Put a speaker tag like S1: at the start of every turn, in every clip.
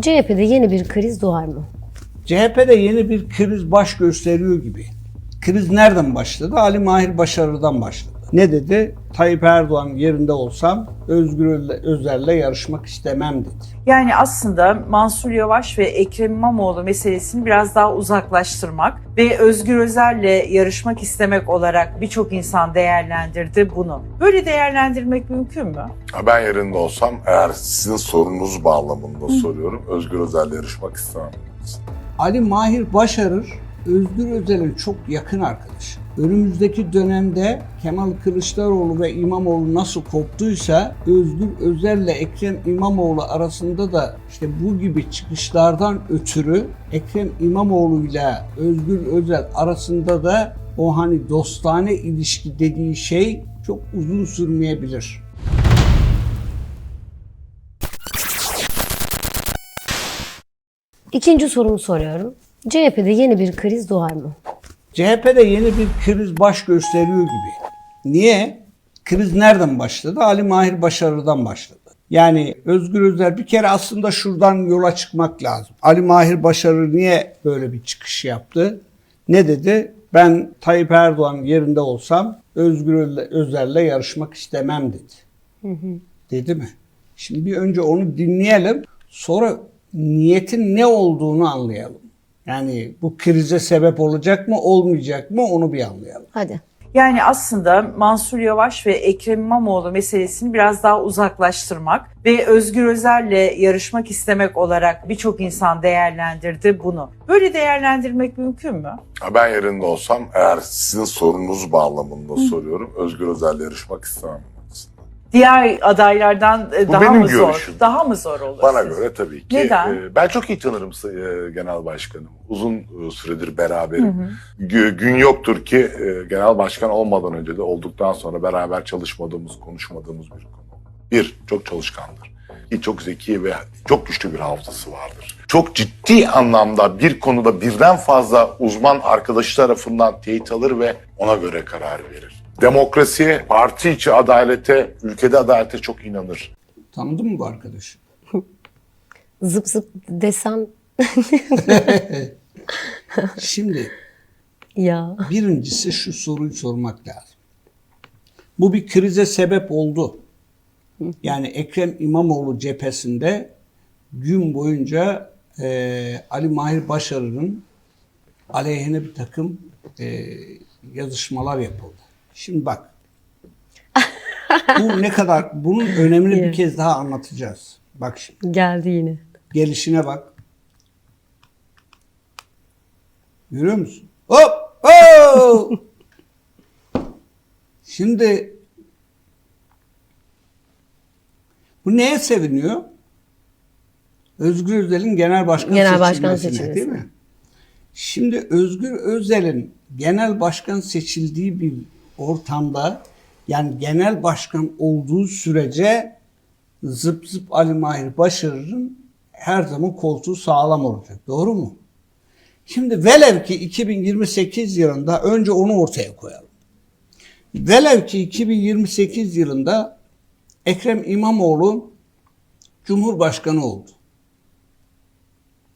S1: CHP'de yeni bir kriz doğar mı?
S2: CHP'de yeni bir kriz baş gösteriyor gibi. Kriz nereden başladı? Ali Mahir Başarı'dan başladı. Ne dedi? Tayyip Erdoğan yerinde olsam Özgür Özel'le yarışmak istemem dedi.
S3: Yani aslında Mansur Yavaş ve Ekrem İmamoğlu meselesini biraz daha uzaklaştırmak ve Özgür Özel'le yarışmak istemek olarak birçok insan değerlendirdi bunu. Böyle değerlendirmek mümkün mü?
S4: Ha, Ben yerinde olsam eğer sizin sorununuz bağlamında soruyorum Özgür Özel'le yarışmak istemem.
S2: Ali Mahir Başarır Özgür Özel'in çok yakın arkadaşı. Önümüzdeki dönemde Kemal Kılıçdaroğlu ve İmamoğlu nasıl koptuysa Özgür Özel'le Ekrem İmamoğlu arasında da işte bu gibi çıkışlardan ötürü Ekrem İmamoğlu ile Özgür Özel arasında da o hani dostane ilişki dediği şey çok uzun sürmeyebilir.
S1: İkinci sorumu soruyorum. CHP'de yeni bir kriz doğar mı?
S2: CHP'de yeni bir kriz baş gösteriyor gibi. Niye? Kriz nereden başladı? Ali Mahir Başarı'dan başladı. Yani Özgür Özel bir kere aslında şuradan yola çıkmak lazım. Ali Mahir Başarı niye böyle bir çıkış yaptı? Ne dedi? Ben Tayyip Erdoğan yerinde olsam Özgür Özel'le yarışmak istemem dedi. Dedi mi? Şimdi bir önce onu dinleyelim. Sonra niyetin ne olduğunu anlayalım. Yani bu krize sebep olacak mı olmayacak mı onu bir anlayalım.
S1: Hadi.
S3: Yani aslında Mansur Yavaş ve Ekrem İmamoğlu meselesini biraz daha uzaklaştırmak ve Özgür Özel'le yarışmak istemek olarak birçok insan değerlendirdi bunu. Böyle değerlendirmek mümkün mü?
S4: Ha, Ben yerinde olsam eğer sizin sorunuz bağlamında soruyorum Özgür Özel'le yarışmak istemem.
S3: Diğer adaylardan e,
S4: Bu
S3: daha
S4: benim
S3: mı zor?
S4: görüşüm.
S3: Daha mı zor olur?
S4: Bana
S3: sizce?
S4: göre tabii ki.
S3: Neden?
S4: e, ben çok iyi tanırım e, genel başkanım. Uzun e, süredir beraberim. Gü- Gün yoktur ki e, genel başkan olmadan önce de olduktan sonra beraber çalışmadığımız, konuşmadığımız bir konu. Bir, çok çalışkandır. İki, çok zeki ve çok güçlü bir hafızası vardır. Çok ciddi anlamda bir konuda birden fazla uzman arkadaşı tarafından teyit alır ve ona göre karar verir. Demokrasiye, parti içi adalete, ülkede adalete çok inanır.
S2: Tanıdın mı bu arkadaşı?
S1: Zıp zıp desem
S2: Şimdi
S1: ya.
S2: birincisi şu soruyu sormak lazım. Bu bir krize sebep oldu. Yani Ekrem İmamoğlu cephesinde gün boyunca e, Ali Mahir Başarı'nın aleyhine bir takım e, yazışmalar yapıldı. Şimdi bak. bu ne kadar bunun önemini bir kez daha anlatacağız. Bak şimdi.
S1: Geldi yine.
S2: Gelişine bak. Görüyor musun? Hop! Oh! Şimdi bu neye seviniyor? Özgür Özel'in genel başkan
S1: Genel başkan
S2: seçilmesine
S1: seçilmesi.
S2: değil mi? Şimdi Özgür Özel'in genel başkan seçildiği bir ortamda yani genel başkan olduğu sürece zıp zıp Ali Mahir Başarır'ın her zaman koltuğu sağlam olacak. Doğru mu? Şimdi velev ki 2028 yılında önce onu ortaya koyalım. Velev ki 2028 yılında Ekrem İmamoğlu Cumhurbaşkanı oldu.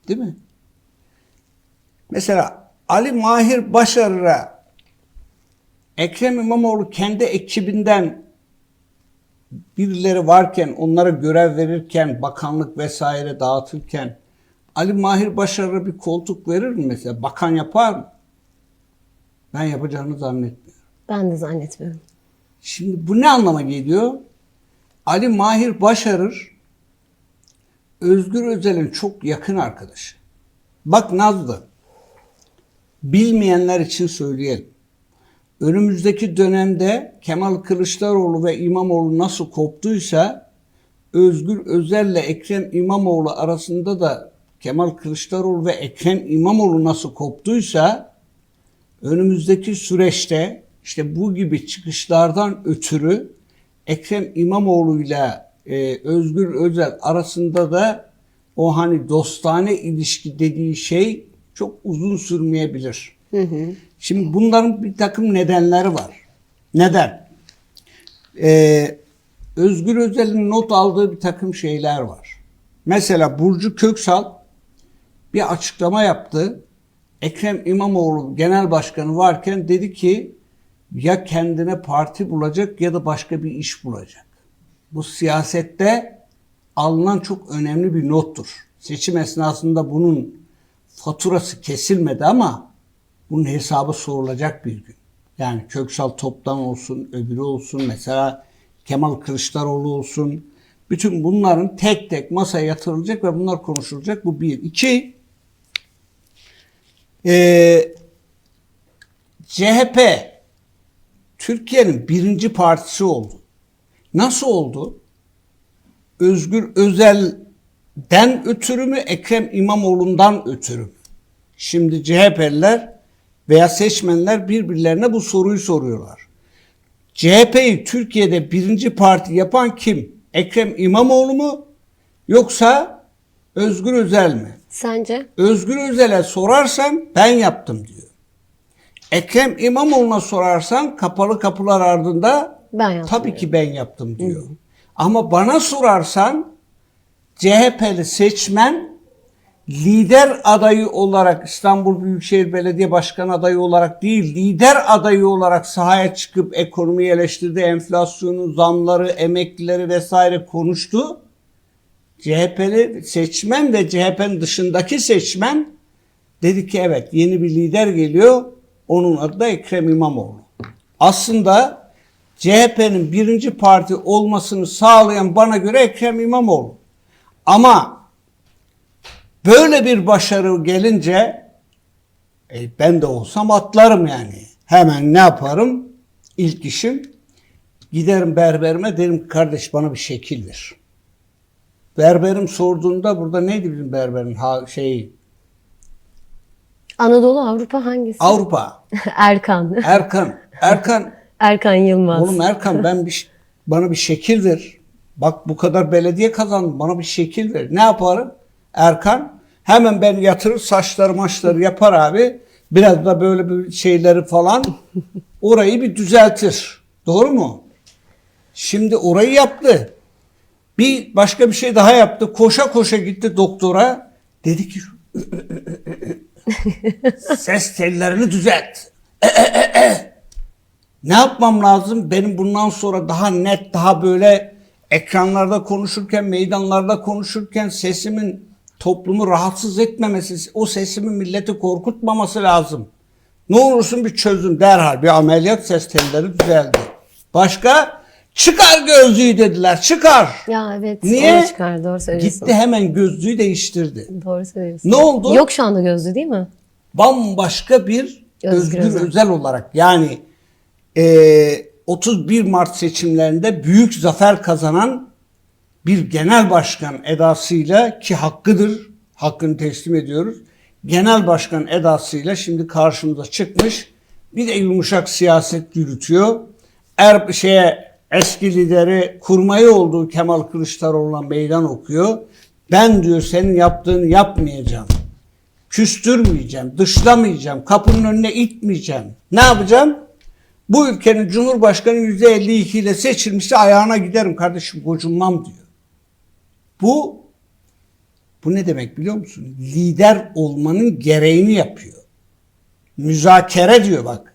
S2: Değil mi? Mesela Ali Mahir Başarır'a Ekrem İmamoğlu kendi ekibinden birileri varken, onlara görev verirken, bakanlık vesaire dağıtırken Ali Mahir Başarır'a bir koltuk verir mi mesela? Bakan yapar mı? Ben yapacağını zannetmiyorum.
S1: Ben de zannetmiyorum.
S2: Şimdi bu ne anlama geliyor? Ali Mahir Başarır Özgür Özel'in çok yakın arkadaşı. Bak Nazlı, bilmeyenler için söyleyelim. Önümüzdeki dönemde Kemal Kılıçdaroğlu ve İmamoğlu nasıl koptuysa Özgür Özel'le Ekrem İmamoğlu arasında da Kemal Kılıçdaroğlu ve Ekrem İmamoğlu nasıl koptuysa önümüzdeki süreçte işte bu gibi çıkışlardan ötürü Ekrem İmamoğlu ile e, Özgür Özel arasında da o hani dostane ilişki dediği şey çok uzun sürmeyebilir. Şimdi bunların bir takım nedenleri var. Neden? Ee, Özgür Özel'in not aldığı bir takım şeyler var. Mesela Burcu Köksal bir açıklama yaptı. Ekrem İmamoğlu genel başkanı varken dedi ki ya kendine parti bulacak ya da başka bir iş bulacak. Bu siyasette alınan çok önemli bir nottur. Seçim esnasında bunun faturası kesilmedi ama bunun hesabı sorulacak bir gün. Yani Köksal Toptan olsun, öbürü olsun, mesela Kemal Kılıçdaroğlu olsun. Bütün bunların tek tek masaya yatırılacak ve bunlar konuşulacak. Bu bir. İki, eee CHP Türkiye'nin birinci partisi oldu. Nasıl oldu? Özgür Özel'den ötürü mü, Ekrem İmamoğlu'ndan ötürü mü? Şimdi CHP'liler veya seçmenler birbirlerine bu soruyu soruyorlar. CHP'yi Türkiye'de birinci parti yapan kim? Ekrem İmamoğlu mu? Yoksa Özgür Özel mi?
S1: Sence?
S2: Özgür Özel'e sorarsan ben yaptım diyor. Ekrem İmamoğlu'na sorarsan kapalı kapılar ardında
S1: Ben yaptım
S2: tabii
S1: diyor.
S2: ki ben yaptım diyor. Ama bana sorarsan CHP'li seçmen lider adayı olarak İstanbul Büyükşehir Belediye Başkanı adayı olarak değil, lider adayı olarak sahaya çıkıp ekonomiyi eleştirdi, enflasyonu, zamları, emeklileri vesaire konuştu. CHP'li seçmen ve CHP'nin dışındaki seçmen dedi ki evet yeni bir lider geliyor. Onun adı da Ekrem İmamoğlu. Aslında CHP'nin birinci parti olmasını sağlayan bana göre Ekrem İmamoğlu. Ama böyle bir başarı gelince e, ben de olsam atlarım yani. Hemen ne yaparım? İlk işim giderim berberime derim kardeş bana bir şekil ver. Berberim sorduğunda burada neydi bizim berberin ha, şeyi?
S1: Anadolu Avrupa hangisi?
S2: Avrupa.
S1: Erkan.
S2: Erkan. Erkan.
S1: Erkan Yılmaz.
S2: Oğlum Erkan ben bir bana bir şekil ver. Bak bu kadar belediye kazandım. Bana bir şekil ver. Ne yaparım? Erkan hemen ben yatırır saçları maçları yapar abi. Biraz da böyle bir şeyleri falan orayı bir düzeltir. Doğru mu? Şimdi orayı yaptı. Bir başka bir şey daha yaptı. Koşa koşa gitti doktora. Dedi ki ses tellerini düzelt. Ne yapmam lazım? Benim bundan sonra daha net, daha böyle ekranlarda konuşurken, meydanlarda konuşurken sesimin toplumu rahatsız etmemesi, o sesimin milleti korkutmaması lazım. Ne olursun bir çözüm derhal. Bir ameliyat ses telleri düzeldi. Başka? Çıkar gözlüğü dediler. Çıkar.
S1: Ya evet.
S2: Niye?
S1: onu çıkar doğru söylüyorsun.
S2: Gitti hemen gözlüğü değiştirdi.
S1: Doğru söylüyorsun.
S2: Ne oldu?
S1: Yok şu anda gözlü değil mi?
S2: bambaşka bir
S1: Özgür
S2: Özgür,
S1: Özel.
S2: Özel. olarak yani e, 31 Mart seçimlerinde büyük zafer kazanan bir genel başkan edasıyla ki hakkıdır, hakkını teslim ediyoruz. Genel başkan edasıyla şimdi karşımıza çıkmış. Bir de yumuşak siyaset yürütüyor. Er şeye eski lideri kurmayı olduğu Kemal Kılıçdaroğlu'na meydan okuyor. Ben diyor senin yaptığını yapmayacağım küstürmeyeceğim, dışlamayacağım, kapının önüne itmeyeceğim. Ne yapacağım? Bu ülkenin Cumhurbaşkanı %52 ile seçilmişse ayağına giderim kardeşim gocunmam diyor. Bu bu ne demek biliyor musun? Lider olmanın gereğini yapıyor. Müzakere diyor bak.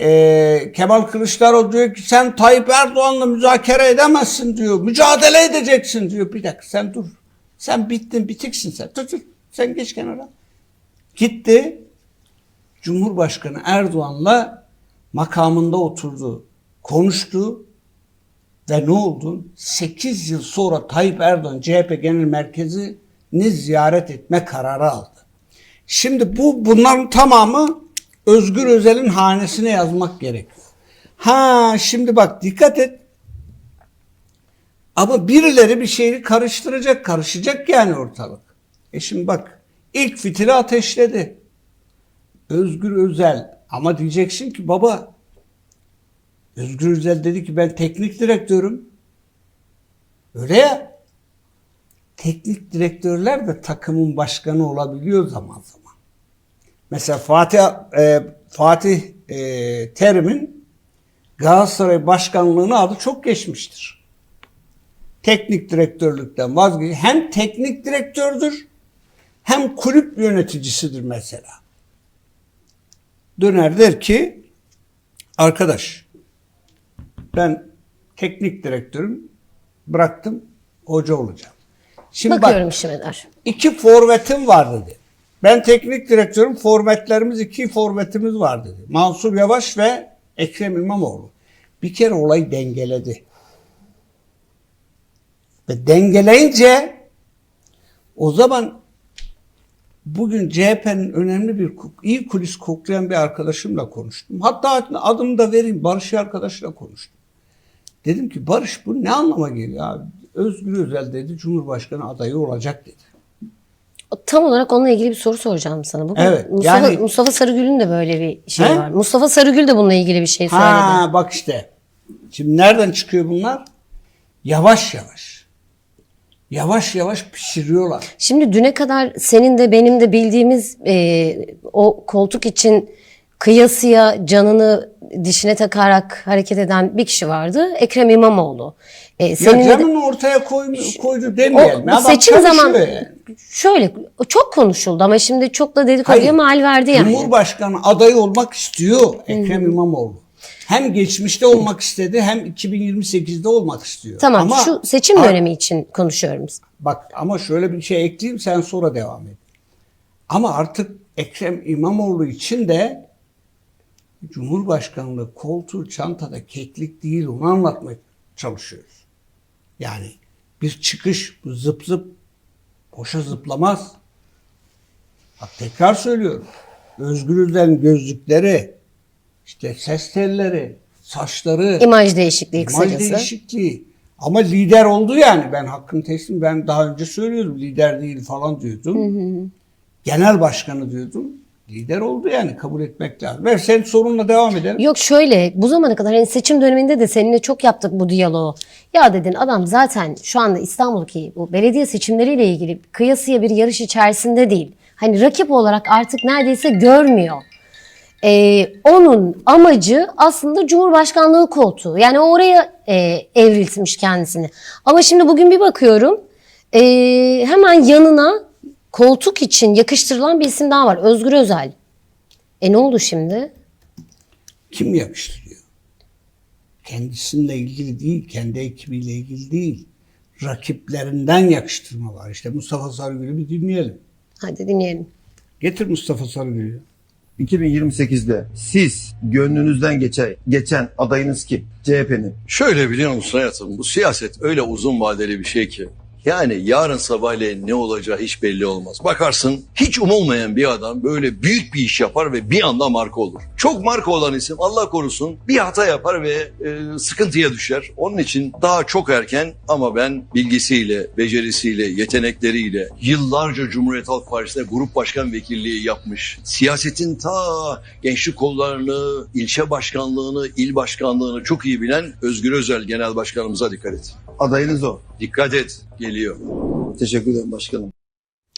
S2: Ee, Kemal Kılıçdaroğlu diyor ki sen Tayyip Erdoğan'la müzakere edemezsin diyor. Mücadele edeceksin diyor. Bir dakika sen dur. Sen bittin bitiksin sen. Dur dur. Sen geç kenara. Gitti. Cumhurbaşkanı Erdoğan'la makamında oturdu. Konuştu. Ve ne oldu? 8 yıl sonra Tayyip Erdoğan CHP Genel Merkezi'ni ziyaret etme kararı aldı. Şimdi bu bunların tamamı Özgür Özel'in hanesine yazmak gerekiyor. Ha şimdi bak dikkat et. Ama birileri bir şeyi karıştıracak, karışacak yani ortalık. E şimdi bak ilk fitili ateşledi. Özgür Özel ama diyeceksin ki baba Özgür Özel dedi ki ben teknik direktörüm. Öyle ya. Teknik direktörler de takımın başkanı olabiliyor zaman zaman. Mesela Fatih e, Fatih e, Terim'in Galatasaray başkanlığına adı çok geçmiştir. teknik direktörlükten vazgeç. Hem teknik direktördür hem kulüp yöneticisidir mesela. Döner der ki arkadaş ben teknik direktörüm bıraktım hoca olacağım. Şimdi
S1: Bakıyorum
S2: bak
S1: işime der.
S2: iki forvetim var dedi. Ben teknik direktörüm forvetlerimiz iki forvetimiz var dedi. Mansur Yavaş ve Ekrem İmamoğlu. Bir kere olayı dengeledi. Ve dengeleyince o zaman bugün CHP'nin önemli bir iyi kulis koklayan bir arkadaşımla konuştum. Hatta adımı da vereyim Barış arkadaşla konuştum. Dedim ki Barış bu ne anlama geliyor abi? Özgür Özel dedi Cumhurbaşkanı adayı olacak dedi.
S1: Tam olarak onunla ilgili bir soru soracağım sana. Bugün
S2: Evet,
S1: Mustafa,
S2: yani-
S1: Mustafa Sarıgül'ün de böyle bir şey
S2: He?
S1: var. Mustafa Sarıgül de bununla ilgili bir şey söyledi.
S2: Ha bak işte. Şimdi nereden çıkıyor bunlar? Yavaş yavaş. Yavaş yavaş pişiriyorlar.
S1: Şimdi düne kadar senin de benim de bildiğimiz e, o koltuk için kıyasıya canını dişine takarak hareket eden bir kişi vardı. Ekrem İmamoğlu. E,
S2: Ya
S1: senin de-
S2: canını ortaya koy, koydu demeyelim.
S1: o
S2: Ya
S1: seçim zaman
S2: yani.
S1: şöyle çok konuşuldu ama şimdi çok da dedikoduya mal verdi yani.
S2: Cumhurbaşkanı adayı olmak istiyor Ekrem İmamoğlu. Hem geçmişte olmak istedi hem 2028'de olmak istiyor.
S1: Tamam
S2: Ama
S1: şu seçim
S2: ar-
S1: dönemi için konuşuyorum.
S2: Bak ama şöyle bir şey ekleyeyim sen sonra devam et. Ama artık Ekrem İmamoğlu için de Cumhurbaşkanlığı koltuğu çantada keklik değil onu anlatmaya çalışıyoruz. Yani bir çıkış bu zıp zıp boşa zıplamaz. Bak tekrar söylüyorum. Özgür Özel'in gözlükleri, işte ses telleri, saçları,
S1: İmaj değişikliği
S2: İmaj
S1: kısacası.
S2: değişikliği. Ama lider oldu yani. Ben hakkını teslim. Ben daha önce söylüyordum. Lider değil falan diyordum. Genel başkanı diyordum. Lider oldu yani. Kabul etmek lazım. Ver senin sorunla devam edelim.
S1: Yok şöyle bu zamana kadar hani seçim döneminde de seninle çok yaptık bu diyaloğu. Ya dedin adam zaten şu anda İstanbul'daki bu belediye seçimleriyle ilgili kıyasıya bir yarış içerisinde değil. Hani rakip olarak artık neredeyse görmüyor. Ee, onun amacı aslında Cumhurbaşkanlığı koltuğu. Yani oraya e, evriltmiş kendisini. Ama şimdi bugün bir bakıyorum e, hemen yanına koltuk için yakıştırılan bir isim daha var. Özgür Özel. E ne oldu şimdi?
S2: Kim yakıştırıyor? Kendisiyle ilgili değil. Kendi ekibiyle ilgili değil. Rakiplerinden yakıştırma var. İşte Mustafa Sarıgül'ü bir dinleyelim.
S1: Hadi dinleyelim.
S2: Getir Mustafa Sarıgül'ü.
S5: 2028'de siz gönlünüzden geçen, geçen adayınız kim? CHP'nin.
S6: Şöyle biliyor musun hayatım bu siyaset öyle uzun vadeli bir şey ki. Yani yarın sabahleyin ne olacağı hiç belli olmaz. Bakarsın hiç umulmayan bir adam böyle büyük bir iş yapar ve bir anda marka olur. Çok marka olan isim Allah korusun bir hata yapar ve e, sıkıntıya düşer. Onun için daha çok erken ama ben bilgisiyle, becerisiyle, yetenekleriyle yıllarca Cumhuriyet Halk Partisi'nde grup başkan vekilliği yapmış. Siyasetin ta gençlik kollarını, ilçe başkanlığını, il başkanlığını çok iyi bilen Özgür Özel Genel Başkanımıza dikkat et.
S5: Adayınız o.
S6: Dikkat et, geliyor.
S5: Teşekkür ederim başkanım.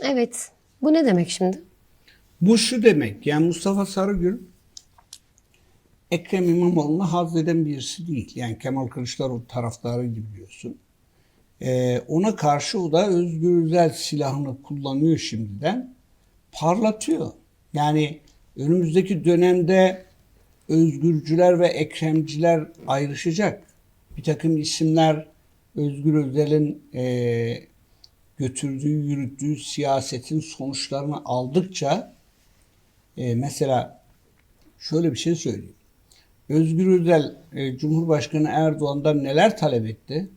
S1: Evet. Bu ne demek şimdi?
S2: Bu şu demek yani Mustafa Sarıgül Ekrem İmamoğlu'na haz eden birisi değil. Yani Kemal Kılıçdaroğlu taraftarı gibi biliyorsun. Ee, ona karşı o da Özgür Özel silahını kullanıyor şimdiden. Parlatıyor. Yani önümüzdeki dönemde özgürcüler ve ekremciler ayrışacak. Bir takım isimler Özgür Özel'in e, götürdüğü, yürüttüğü siyasetin sonuçlarını aldıkça e, mesela şöyle bir şey söyleyeyim. Özgür Özel e, Cumhurbaşkanı Erdoğan'dan neler talep etti?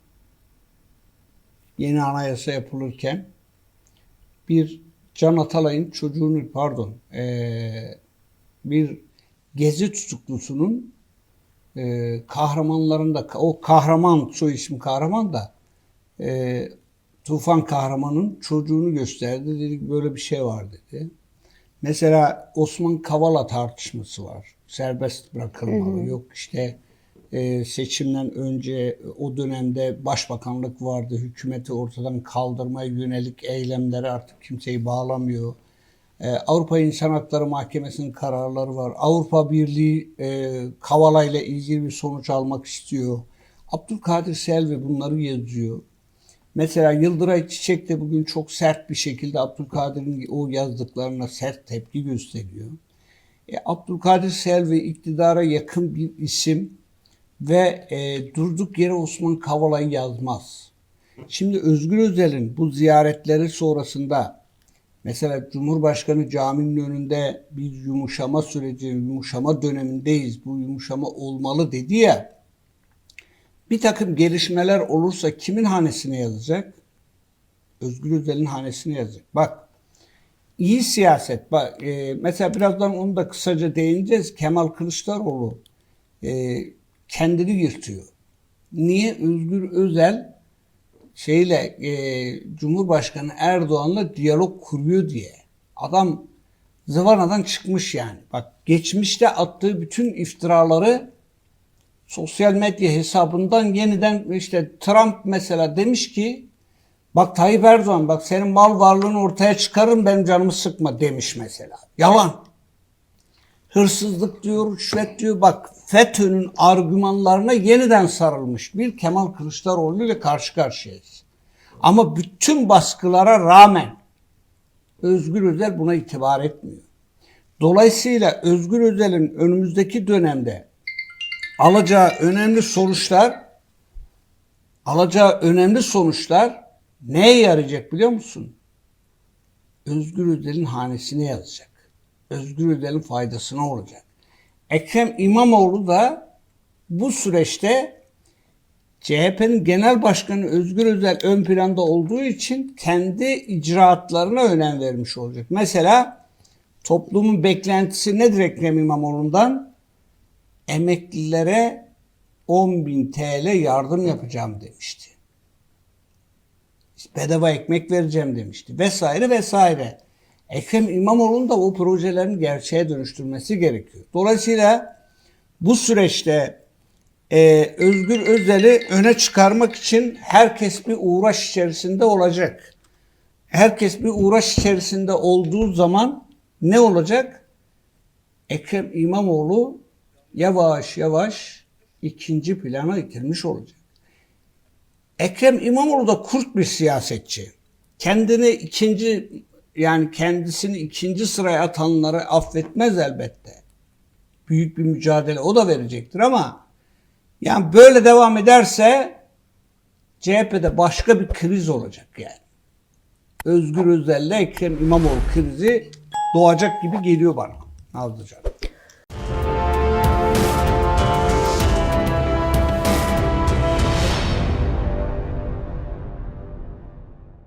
S2: Yeni anayasa yapılırken bir Can Atalay'ın çocuğunu pardon e, bir gezi tutuklusunun e, kahramanlarında o kahraman soy isim kahraman da e, Tufan Kahraman'ın çocuğunu gösterdi. Dedik böyle bir şey var dedi. Mesela Osman Kavala tartışması var. Serbest bırakılmalı. Yok işte e, seçimden önce o dönemde başbakanlık vardı. Hükümeti ortadan kaldırmaya yönelik eylemleri artık kimseyi bağlamıyor. E, Avrupa İnsan Hakları Mahkemesi'nin kararları var. Avrupa Birliği e, Kavala ile ilgili bir sonuç almak istiyor. Abdülkadir Selvi bunları yazıyor. Mesela Yıldıray Çiçek de bugün çok sert bir şekilde Abdülkadir'in o yazdıklarına sert tepki gösteriyor. E, Abdülkadir Selvi iktidara yakın bir isim ve e, durduk yere Osman Kavala'yı yazmaz. Şimdi Özgür Özel'in bu ziyaretleri sonrasında mesela Cumhurbaşkanı caminin önünde bir yumuşama süreci, yumuşama dönemindeyiz, bu yumuşama olmalı dedi ya, bir takım gelişmeler olursa kimin hanesine yazacak? Özgür Özel'in hanesine yazacak. Bak iyi siyaset. Bak e, mesela birazdan onu da kısaca değineceğiz. Kemal Kılıçdaroğlu e, kendini yırtıyor. Niye Özgür Özel şeyle e, Cumhurbaşkanı Erdoğan'la diyalog kuruyor diye. Adam zıvanadan çıkmış yani. Bak geçmişte attığı bütün iftiraları sosyal medya hesabından yeniden işte Trump mesela demiş ki bak Tayyip Erdoğan bak senin mal varlığını ortaya çıkarın benim canımı sıkma demiş mesela. Yalan. Hırsızlık diyor, rüşvet diyor. Bak FETÖ'nün argümanlarına yeniden sarılmış bir Kemal Kılıçdaroğlu ile karşı karşıyayız. Ama bütün baskılara rağmen Özgür Özel buna itibar etmiyor. Dolayısıyla Özgür Özel'in önümüzdeki dönemde alacağı önemli sonuçlar alacağı önemli sonuçlar neye yarayacak biliyor musun? Özgür Özel'in hanesine yazacak. Özgür Özel'in faydasına olacak. Ekrem İmamoğlu da bu süreçte CHP'nin genel başkanı Özgür Özel ön planda olduğu için kendi icraatlarına önem vermiş olacak. Mesela toplumun beklentisi nedir Ekrem İmamoğlu'ndan? Emeklilere 10.000 TL yardım yapacağım demişti. Bedava ekmek vereceğim demişti. Vesaire vesaire. Ekrem İmamoğlu'nun da o projelerin gerçeğe dönüştürmesi gerekiyor. Dolayısıyla bu süreçte e, Özgür Özel'i öne çıkarmak için herkes bir uğraş içerisinde olacak. Herkes bir uğraş içerisinde olduğu zaman ne olacak? Ekrem İmamoğlu yavaş yavaş ikinci plana itilmiş olacak. Ekrem İmamoğlu da kurt bir siyasetçi. Kendini ikinci yani kendisini ikinci sıraya atanları affetmez elbette. Büyük bir mücadele o da verecektir ama yani böyle devam ederse CHP'de başka bir kriz olacak yani. Özgür Özel'le Ekrem İmamoğlu krizi doğacak gibi geliyor bana Nazlıcan.